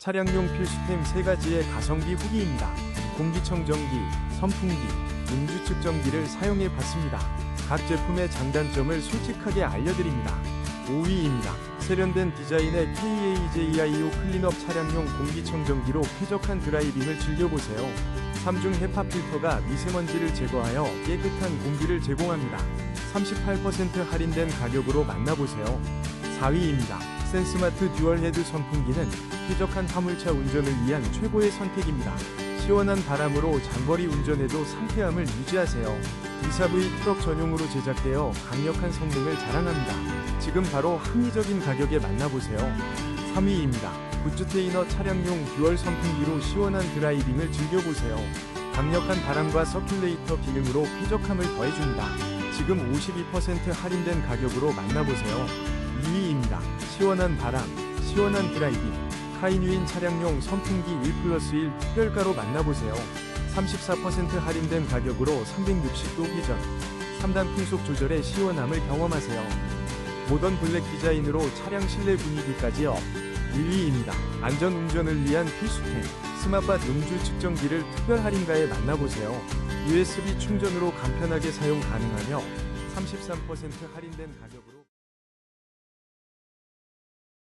차량용 필수템 3가지의 가성비 후기입니다. 공기청정기, 선풍기, 음주 측정기를 사용해 봤습니다. 각 제품의 장단점을 솔직하게 알려드립니다. 5위입니다. 세련된 디자인의 KAJIO 클린업 차량용 공기청정기로 쾌적한 드라이빙을 즐겨보세요. 3중 헤파 필터가 미세먼지를 제거하여 깨끗한 공기를 제공합니다. 38% 할인된 가격으로 만나보세요. 4위입니다. 센스마트 듀얼 헤드 선풍기는 쾌적한 화물차 운전을 위한 최고의 선택입니다. 시원한 바람으로 장거리 운전에도 상쾌함을 유지하세요. 24V 트럭 전용으로 제작되어 강력한 성능을 자랑합니다. 지금 바로 합리적인 가격에 만나보세요. 3위입니다. 굿즈테이너 차량용 듀얼 선풍기로 시원한 드라이빙을 즐겨보세요. 강력한 바람과 서큘레이터 기능으로 쾌적함을 더해줍니다. 지금 52% 할인된 가격으로 만나보세요. 2위입니다. 시원한 바람, 시원한 드라이빙, 카이뉴인 차량용 선풍기 1 플러스 1 특별가로 만나보세요. 34% 할인된 가격으로 360도 회전, 3단 풍속 조절의 시원함을 경험하세요. 모던 블랙 디자인으로 차량 실내 분위기까지 업. 1위입니다. 안전 운전을 위한 필수템, 스마트팟 음주 측정기를 특별 할인가에 만나보세요. USB 충전으로 간편하게 사용 가능하며 33% 할인된 가격으로